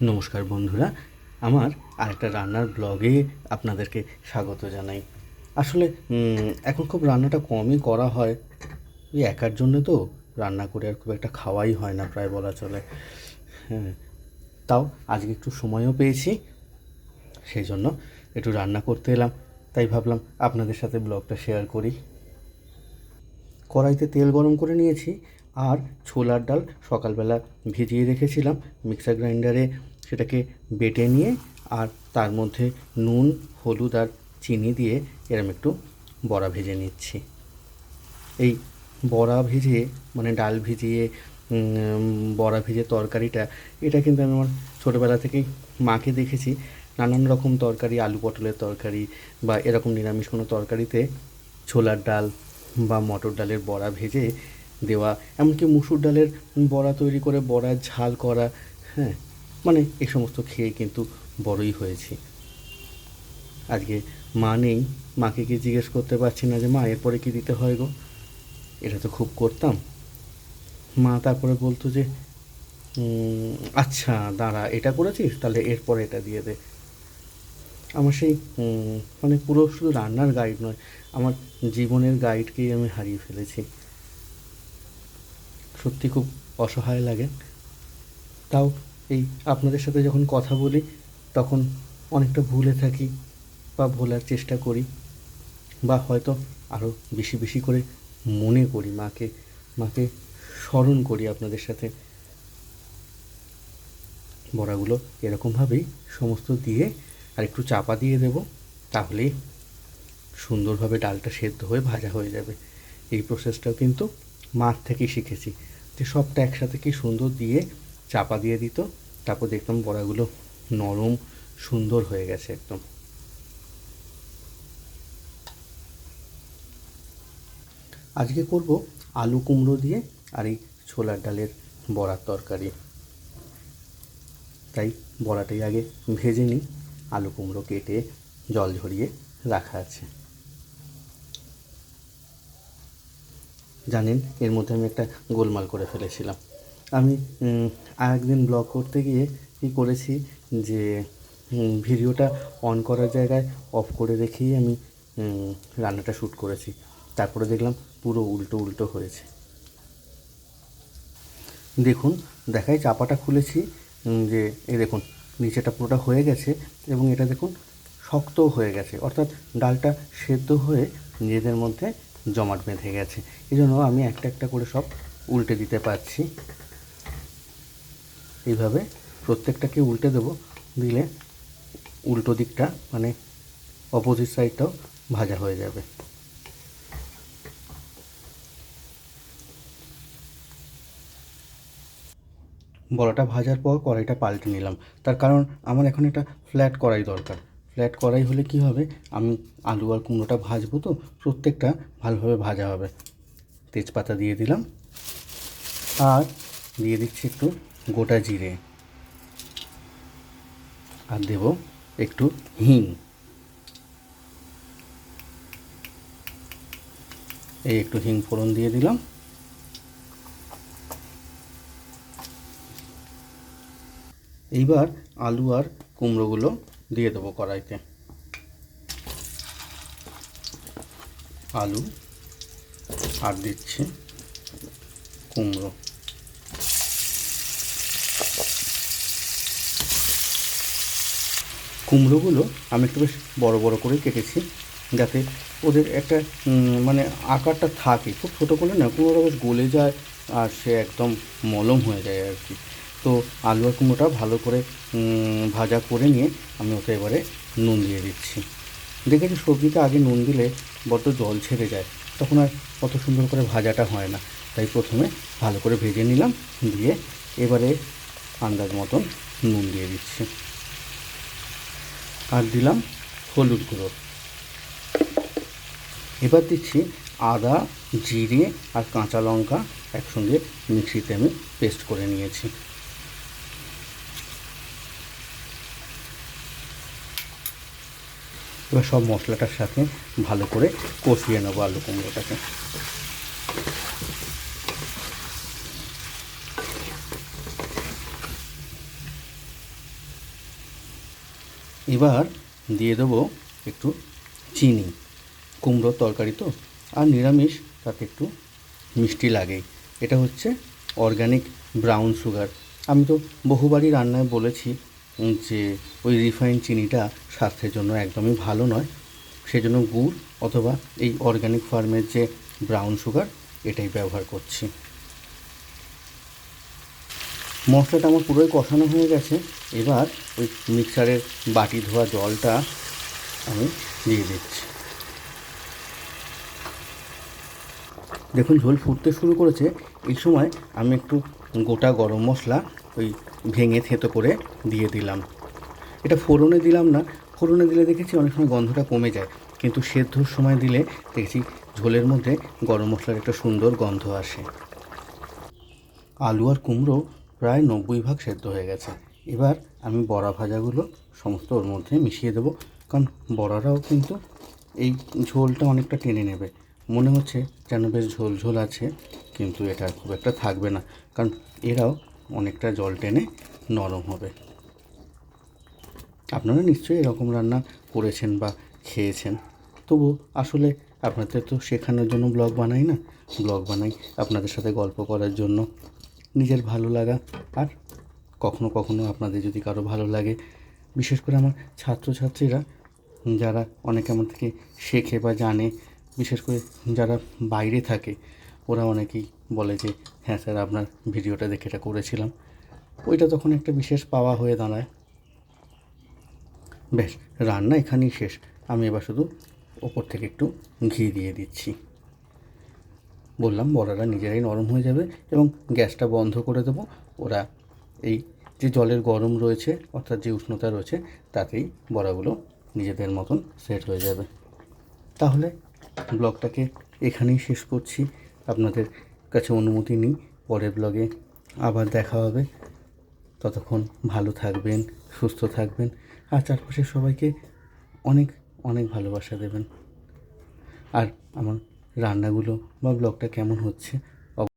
নমস্কার বন্ধুরা, আমার আরেকটা রান্নার ব্লগে আপনাদেরকে স্বাগত জানাই। আসলে এখন খুব রান্নাটা কমই করা হয়। ওই একার জন্য তো রান্না করে আর খুব একটা খাওয়াই হয় না, প্রায় বলা চলে। হ্যাঁ তাও আজকে একটু সময়ও পেয়েছি, সেই জন্য একটু রান্না করতে এলাম। তাই ভাবলাম আপনাদের সাথে ব্লগটা শেয়ার করি। কড়াইতে তেল গরম করে নিয়েছি আর ছোলার ডাল সকালবেলা ভিজিয়ে রেখেছিলাম মিক্সার গ্রাইন্ডারে। সেটাকে বেটে নিয়ে আর তার মধ্যে নুন, হলুদ আর চিনি দিয়ে এরম একটু বড়া ভেজে নিচ্ছি। এই বড়া ভেজে মানে ডাল ভিজিয়ে বড়া ভেজে তরকারিটা, এটা কিন্তু আমি আমার ছোটোবেলা থেকেই মাকে দেখেছি। নানান রকম তরকারি, আলু পটলের তরকারি বা এরকম নিরামিষ কোনো তরকারিতে ছোলার ডাল বা মটর ডালের বড়া ভেজে দেওয়া, এমনকি মুসুর ডালের বড়া তৈরি করে বড়ার ঝাল করা হ্যাঁ মানে এই সমস্ত খেয়ে কিন্তু বড়ই হয়েছি। আজকে মা নেই, মাকে কি জিজ্ঞেস করতে পারছি না যে, মা, এরপরে কি দিতে হয় গো? এটা তো খুব করতাম। মা তারপরে বলতো যে আচ্ছা দাঁড়া, এটা করেছিস? তাহলে এরপরে এটা দিয়ে দে। আমার সেই মানে পুরো শুধু রান্নার গাইড নয়, আমার জীবনের গাইডকেই আমি হারিয়ে ফেলেছি। সত্যি খুব অসহায় লাগে। তাও এই আপনাদের সাথে যখন কথা বলি, তখন অনেকটা ভুলে থাকি বা ভোলার চেষ্টা করি বা হয়তো আরও বেশি বেশি করে মনে করি, মাকে মাকে স্মরণ করি আপনাদের সাথে। বড়াগুলো এরকমভাবেই সমস্ত দিয়ে আর একটু চাপা দিয়ে দেব তাহলেই সুন্দরভাবে ডালটা সেদ্ধ হয়ে ভাজা হয়ে যাবে। এই প্রসেসটাও কিন্তু মার থেকেই শিখেছি। যে সবটা একসাথে কি সুন্দর দিয়ে চাপা দিয়ে দিত, তারপর দেখতাম বড়াগুলো নরম, সুন্দর হয়ে গেছে একদম। আজকে করব আলু কুমড়ো দিয়ে আর এই ছোলার ডালের বড়ার তরকারি। তাই বড়াটাই আগে ভেজে নিই, আলু কুমড়ো কেটে জল ঝরিয়ে রাখা আছে। জানেন এর মধ্যে আমি একটা গোলমাল করে ফেলেছিলাম। আমি উম, আর একদিন ব্লগ করতে গিয়ে কী করেছি যে ভিডিওটা অন করার জায়গায় অফ করে রেখেই আমি রান্নাটা শ্যুট করেছি। তারপরে দেখলাম পুরো উল্টো উল্টো হয়েছে। দেখুন দেখাই চাপাটা খুলেছি যে এই দেখুন নিচেটা পুরোটা হয়ে গেছে এবং এটা দেখুন শক্তও হয়ে গেছে। অর্থাৎ ডালটা সেদ্ধ হয়ে নিজেদের মধ্যে জমাট বেঁধে গেছে। এই জন্য আমি একটা একটা করে সব উল্টে দিতে পারছি। এইভাবে প্রত্যেকটাকে উল্টে দেবো। দিলে উল্টো দিকটা মানে অপোজিট সাইডটাও ভাজা হয়ে যাবে। বড়াটা ভাজার পর কড়াইটা পাল্টে নিলাম। তার কারণ আমার এখন একটা ফ্ল্যাট কড়াই দরকার। ফ্ল্যাট কড়াই হলে কি হবে? আমি আলু আর কুমড়োটা ভাজবো তো, প্রত্যেকটা ভালোভাবে ভাজা হবে। তেজপাতা দিয়ে দিলাম। আর দিয়ে দিচ্ছি একটু গোটা জিরে। আর দেব একটু হিং। এই একটু হিং ফোড়ন দিয়ে দিলাম। এইবার আলু আর কুমড়োগুলো দিয়ে দেবো কড়াইতে। আলু আর দিচ্ছি কুমড়ো। কুমড়োগুলো আমি একটু বেশ বড় বড় করে কেটেছি, যাতে ওদের একটা মানে আকারটা থাকে। খুব ছোটো করলে না, কুমড়োটা বেশ গলে যায় আর সে একদম মলম হয়ে যায় আর কি। তো আলু আর কুমড়োটা ভালো করে ভাজা করে নিয়ে আমি ওকে এবারে নুন দিয়ে দিচ্ছি। দেখেছি সবজিতে আগে নুন দিলে বড্ড জল ছেড়ে যায়, তখন আর অত সুন্দর করে ভাজাটা হয় না। তাই প্রথমে ভালো করে ভেজে নিলাম, দিয়ে এবারে আন্দাজ মতন নুন দিয়ে দিচ্ছি। আর দিলাম হলুদ গুঁড়ো। এবার দিচ্ছি আদা, জিরে আর কাঁচা লঙ্কা একসঙ্গে মিক্সিতে আমি পেস্ট করে নিয়েছি। এবার সব মশলাটার সাথে ভালো করে কষিয়ে নেব আলু কুমড়োটাকে। এবার দিয়ে দেবো একটু চিনি, কুমড়োর তরকারি তো, আর নিরামিষ তাতে একটু মিষ্টি লাগেই এটা হচ্ছে অর্গ্যানিক ব্রাউন সুগার। আমি তো বহুবারই রান্নায় বলেছি যে ওই রিফাইন চিনিটা স্বাস্থ্যের জন্য একদমই ভালো নয়। সেজন্য গুড় অথবা এই অর্গ্যানিক ফার্মের যে ব্রাউন সুগার এটাই ব্যবহার করছি। মশলাটা আমার পুরোই কষানো হয়ে গেছে। এবার ওই মিক্সারের বাটি ধোয়া জলটা আমি দিয়ে দিচ্ছি। দেখুন, ঝোল ফুটতে শুরু করেছে। এই সময় আমি একটু গোটা গরম মশলা ওই ভেঙে থেতো করে দিয়ে দিলাম। এটা ফোড়নে দিলাম না, ফোড়নে দিলে দেখেছি অনেক সময় গন্ধটা কমে যায়। কিন্তু সেদ্ধর সময় দিলে দেখেছি ঝোলের মধ্যে গরম মশলার একটা সুন্দর গন্ধ আসে। আলু আর কুমড়ো প্রায় নব্বই ভাগ সেদ্ধ হয়ে গেছে। এবার আমি বড়া ভাজাগুলো সমস্ত ওর মধ্যে মিশিয়ে দেবো। কারণ বড়ারাও কিন্তু এই ঝোলটা অনেকটা টেনে নেবে। মনে হচ্ছে যেন বেশ ঝোল ঝোল আছে, কিন্তু এটা খুব একটা থাকবে না। কারণ এরাও অনেকটা জল টেনে নরম হবে। আপনারা নিশ্চয়ই এরকম রান্না করেছেন বা খেয়েছেন। তবু আসলে আপনাদের তো শেখানোর জন্য ব্লগ বানাই না। ব্লগ বানাই আপনাদের সাথে গল্প করার জন্য। নিজের ভালো লাগা আর কখনো কখনো আপনাদের যদি কারও ভালো লাগে, বিশেষ করে আমার ছাত্রছাত্রীরা যারা অনেকে আমার থেকে শেখে বা জানে, বিশেষ করে যারা বাইরে থাকে ওরা অনেকেই বলে যে হ্যাঁ স্যার, আপনার ভিডিওটা দেখে এটা করেছিলাম। ওইটা তখন একটা বিশেষ পাওয়া হয়ে দাঁড়ায়। বেশ, রান্না এখানেই শেষ। আমি এবার শুধু ওপর থেকে একটু ঘি দিয়ে দিচ্ছি। বললাম বড়ারা নিজেরাই নরম হয়ে যাবে এবং গ্যাসটা বন্ধ করে দেবো। ওরা এই যে জলের গরম রয়েছে, অর্থাৎ যে উষ্ণতা রয়েছে, তাতেই বড়াগুলো নিজেদের মতন সেট হয়ে যাবে। তাহলে ব্লগটাকে এখানেই শেষ করছি। আপনাদের কাছে অনুমতি নিই। পরের ব্লগে আবার দেখা হবে। ততক্ষণ ভালো থাকবেন, সুস্থ থাকবেন, আর চারপাশের সবাইকে অনেক অনেক ভালোবাসা দেবেন। আর আমার রান্নাগুলো বা ব্লগটা কেমন হচ্ছে